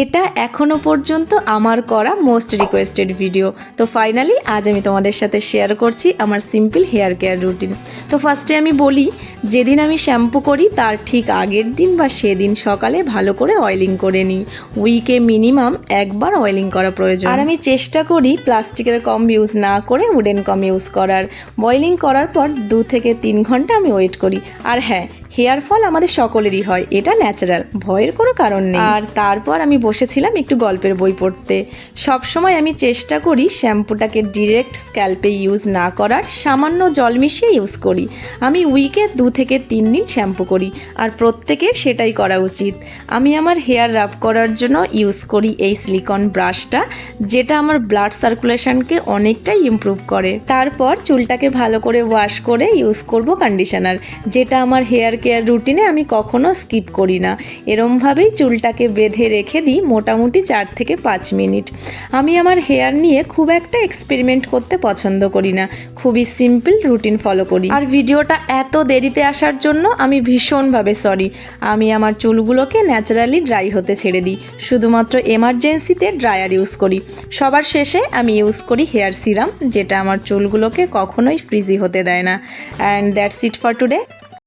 এটা এখনও পর্যন্ত আমার করা মোস্ট রিকোয়েস্টেড ভিডিও তো ফাইনালি আজ আমি তোমাদের সাথে শেয়ার করছি আমার সিম্পল হেয়ার কেয়ার রুটিন তো ফার্স্টে আমি বলি, যেদিন আমি শ্যাম্পু করি, তার ঠিক আগের দিন বা সেদিন সকালে ভালো করে অয়েলিং করে নিই। উইকে মিনিমাম একবার অয়েলিং করা প্রয়োজন। আর আমি চেষ্টা করি প্লাস্টিকের কম ইউজ না করে উডেন কম ইউজ করার। বয়েলিং করার পর দু থেকে তিন ঘণ্টা আমি ওয়েট করি। আর হ্যাঁ হেয়ার ফল আমাদের সকলেরই হয়, এটা ন্যাচারাল ভয়ের কোনো কারণ নেই। আর তারপর আমি বসেছিলাম একটু গল্পের বই পড়তে। সব সময় আমি চেষ্টা করি শ্যাম্পুটাকে ডিরেক্ট স্ক্যাল্পে ইউজ না করার, সামান্য জল মিশিয়ে ইউজ করি। আমি উইকে দু থেকে তিন দিন শ্যাম্পু করি, আর প্রত্যেকের সেটাই করা উচিত। আমি আমার হেয়ার রাব করার জন্য ইউজ করি এই সিলিকন ব্রাশটা যেটা আমার ব্লাড সার্কুলেশনকে অনেকটাই ইমপ্রুভ করে। তারপর চুলটাকে ভালো করে ওয়াশ করে ইউজ করব কন্ডিশনার যেটা আমার হেয়ার কেয়ার রুটিনে আমি কখনো স্কিপ করি না। এরমভাবেই চুলটাকে বেঁধে রেখে দিই মোটামুটি চার থেকে পাঁচ মিনিট। আমি আমার হেয়ার নিয়ে খুব একটা এক্সপেরিমেন্ট করতে পছন্দ করি না। খুবই সিম্পল রুটিন ফলো করি। আর ভিডিওটা এত দেরিতে আসার জন্য আমি ভীষণভাবে সরি। আমি আমার চুলগুলোকে ন্যাচারালি ড্রাই হতে ছেড়ে দিই। শুধুমাত্র এমার্জেন্সিতে ড্রায়ার ইউজ করি। সবার শেষে আমি ইউজ করি হেয়ার সিরাম, যেটা আমার চুলগুলোকে কখনোই ফ্রিজি হতে দেয় না। And that's it for today.